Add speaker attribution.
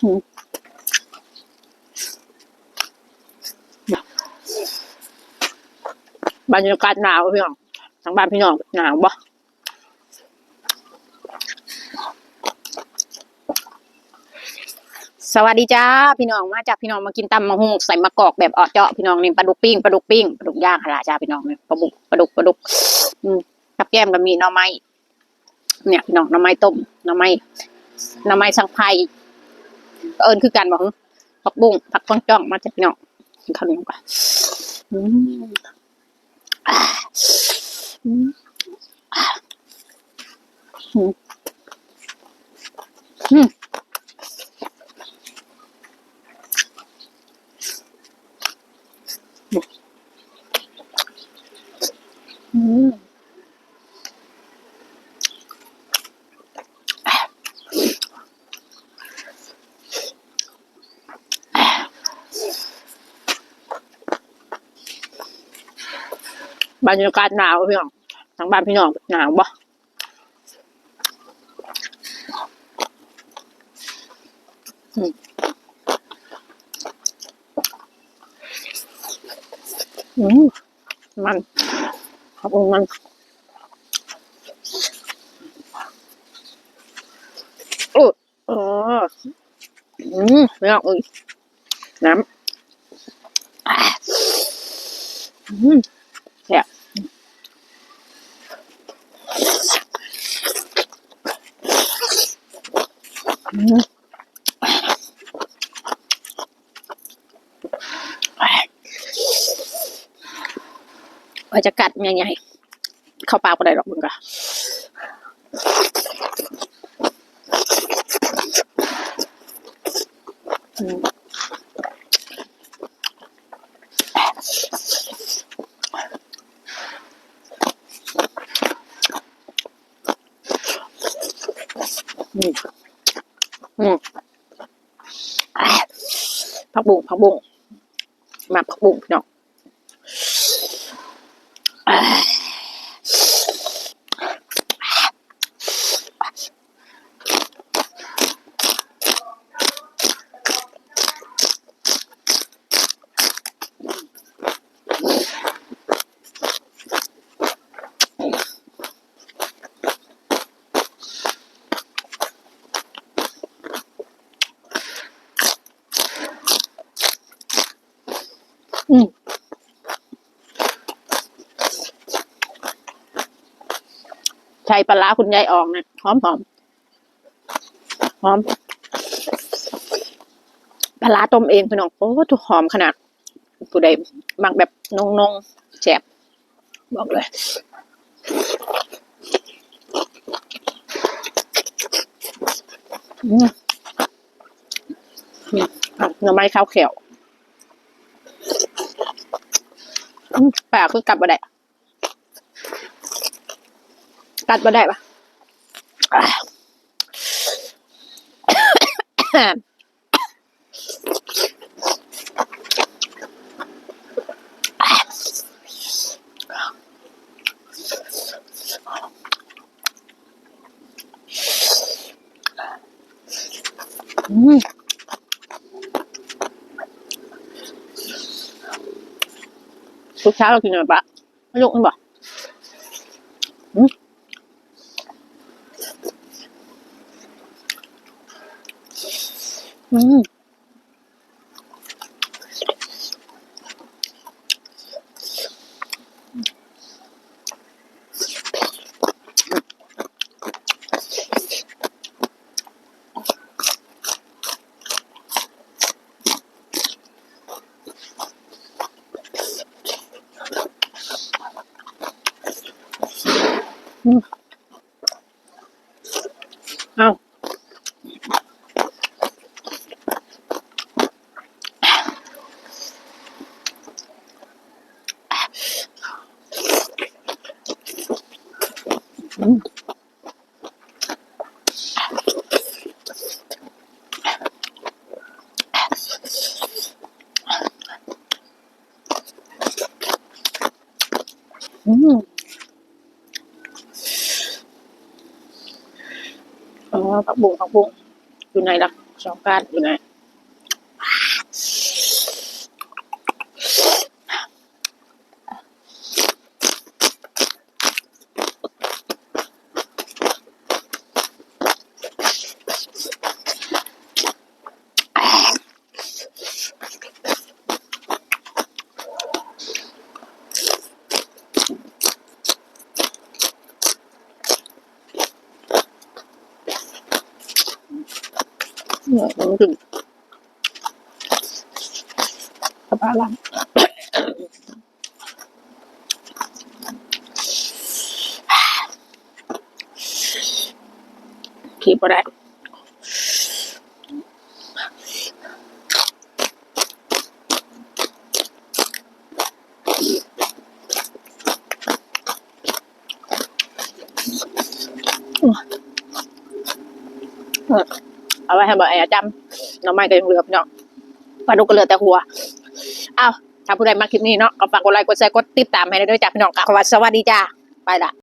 Speaker 1: บรรยากาศหนาวพี่น้องทางบ้านพี่น้องหนาวบ่สวัสดีจ้าพี่น้องมาจากพี่น้องมากินตำมะฮุงใส่มะกอกแบบออเจาะพี่น้องนี่ปลาดุกปิ้งปลาดุกปิ้งปลาดุกย่างค่ะจ้าพี่น้องนี่ปลาบุกปลาดุกปลาดุก อืมกับแก้มก็มีหน่อไม้เนี่ยพี่น้องหน่อไม้ต้มหน่อไม้หน่อไม้สังไพ เอิญคือการบอกผักบุ้งผักก้องจ้องมาจากเนาะกินข้าวเหนียวก่อนอืมอ่าอืมอ่าอืมอืมอืม บรรยากาศหนาวพี่น้องทางบ้านพี่น้องหนาวบ่อืมมันขอบคุณมันโอ้เอออืมไม่เอาอุ้ยน้ำอืม เนี่ยอืม ว่าจะกัดยังไงเข้าปากก็ได้หรอกมึงก็อืมอืม ผักบุ้งผักบุ้งมาผักบุ้งพี่น้อง ใช้ปลาร้าคุณยายออกนะหอมหอมหอมปลาร้าต้มเองพี่น้องโอ้ทุกหอมขนาดผู้ใดมักแบบนงนงแจบบอกเลยอะหน่อไม้ข้าวเขียวปลาคือกัดบ่ได้ กัดบ่ได้ปะอะอืมทุกเช้าเรากินอะไรปะไม่ยกนี่บ่อืม อืมเอืมอ๋อผักบุ้งผักบุ้งอยู่ไหนล่ะสองการอยู่ไหน เนี่ยมันถึงกระเพาะลำขีบอะไร เอาไว้ให้บ่อแอจำหน้องไม้ก็ยังเหลือพี่น้องปลาดุกก็เหลือแต่หัวอ้าวถ้าผู้ใดมาคลิปนี้เนาะก็ฝากกดไลค์กดแชร์กดติดตามให้ได้ด้วยจ้าพี่น้องค่ะสวัสดีจ้าไปละ